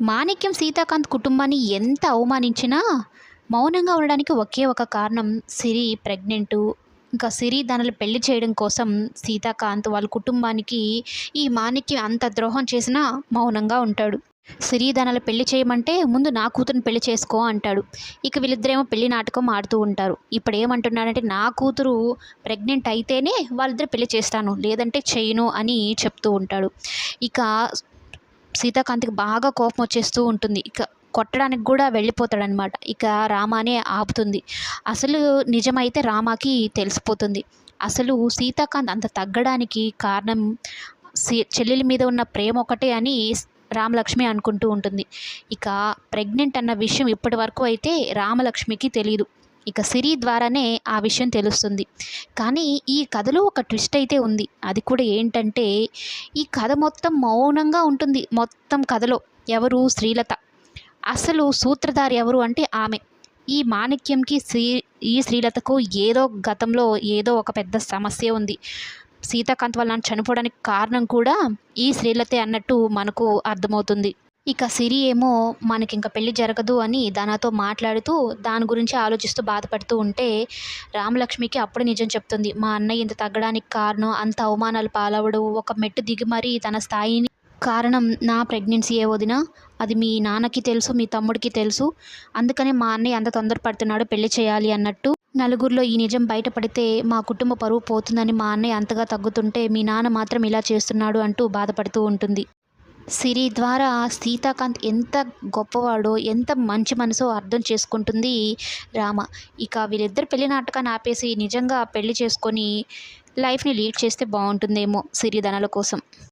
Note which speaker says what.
Speaker 1: మాణిక్యం సీతాకాంత్ కుటుంబాన్ని ఎంత అవమానించినా మౌనంగా ఉండడానికి ఒకే ఒక కారణం సిరి ప్రెగ్నెంటు. ఇంకా సిరి దానిని పెళ్ళి చేయడం కోసం సీతాకాంత్ వాళ్ళ కుటుంబానికి ఈ మాణిక్యం అంత ద్రోహం చేసినా మౌనంగా ఉంటాడు. సిరి దానాలు పెళ్ళి చేయమంటే ముందు నా కూతురుని పెళ్ళి చేసుకో అంటాడు. ఇక వీళ్ళిద్దరేమో పెళ్ళి నాటకం ఆడుతూ ఉంటారు. ఇప్పుడు ఏమంటున్నాడంటే నా కూతురు ప్రెగ్నెంట్ అయితేనే వాళ్ళిద్దరు పెళ్ళి చేస్తాను లేదంటే చేయను అని చెప్తూ ఉంటాడు. ఇక సీతాకాంత్కి బాగా కోపం వచ్చేస్తూ ఉంటుంది. ఇక కొట్టడానికి కూడా వెళ్ళిపోతాడనమాట ఇక రామానే ఆపుతుంది. అసలు నిజమైతే రామాకి తెలిసిపోతుంది. అసలు సీతాకాంత్ అంత తగ్గడానికి కారణం సీ చెల్లెలి మీద ఉన్న ప్రేమ ఒకటే అని రామలక్ష్మి అనుకుంటూ ఉంటుంది. ఇక ప్రెగ్నెంట్ అన్న విషయం ఇప్పటి వరకు అయితే రామలక్ష్మికి తెలియదు ఇక సిరి ద్వారానే ఆ విషయం తెలుస్తుంది. కానీ ఈ కథలో ఒక ట్విస్ట్ అయితే ఉంది. అది కూడా ఏంటంటే ఈ కథ మొత్తం మౌనంగా ఉంటుంది. మొత్తం కథలో ఎవరు? శ్రీలత. అసలు సూత్రధారి ఎవరు అంటే ఆమె. ఈ మాణిక్యంకి శ్రీ ఈ శ్రీలతకు ఏదో గతంలో ఏదో ఒక పెద్ద సమస్య ఉంది. సీతాకాంత్ వల్ల చనిపోవడానికి కారణం కూడా ఈ శ్రీలతే అన్నట్టు మనకు అర్థమవుతుంది. ఇక సిరి ఏమో మనకి ఇంకా పెళ్ళి జరగదు అని దానాతో మాట్లాడుతూ దాని గురించి ఆలోచిస్తూ బాధపడుతూ ఉంటే రామలక్ష్మికి అప్పుడు నిజం చెప్తుంది. మా అన్నయ్య ఇంత తగ్గడానికి కారణం అంత అవమానాలు పాలవడు ఒక మెట్టు దిగి మరీ తన స్థాయిని కారణం నా ప్రెగ్నెన్సీ ఏ వదిన? అది మీ నాన్నకి తెలుసు మీ తమ్ముడికి తెలుసు. అందుకనే మా అన్నయ్య అంత తొందరపడుతున్నాడు పెళ్ళి చేయాలి అన్నట్టు. నలుగురిలో ఈ నిజం బయటపడితే మా కుటుంబ పరువు పోతుందని మా అన్నయ్య అంతగా తగ్గుతుంటే మీ నాన్న మాత్రం ఇలా చేస్తున్నాడు అంటూ బాధపడుతూ ఉంటుంది. సిరి ద్వారా సీతాకాంత్ ఎంత గొప్పవాడో ఎంత మంచి మనసో అర్థం చేసుకుంటుంది రామ. ఇక వీళ్ళిద్దరు పెళ్ళి నాటకాన్ని ఆపేసి నిజంగా పెళ్ళి చేసుకొని లైఫ్ని లీడ్ చేస్తే బాగుంటుందేమో సిరిధనల కోసం.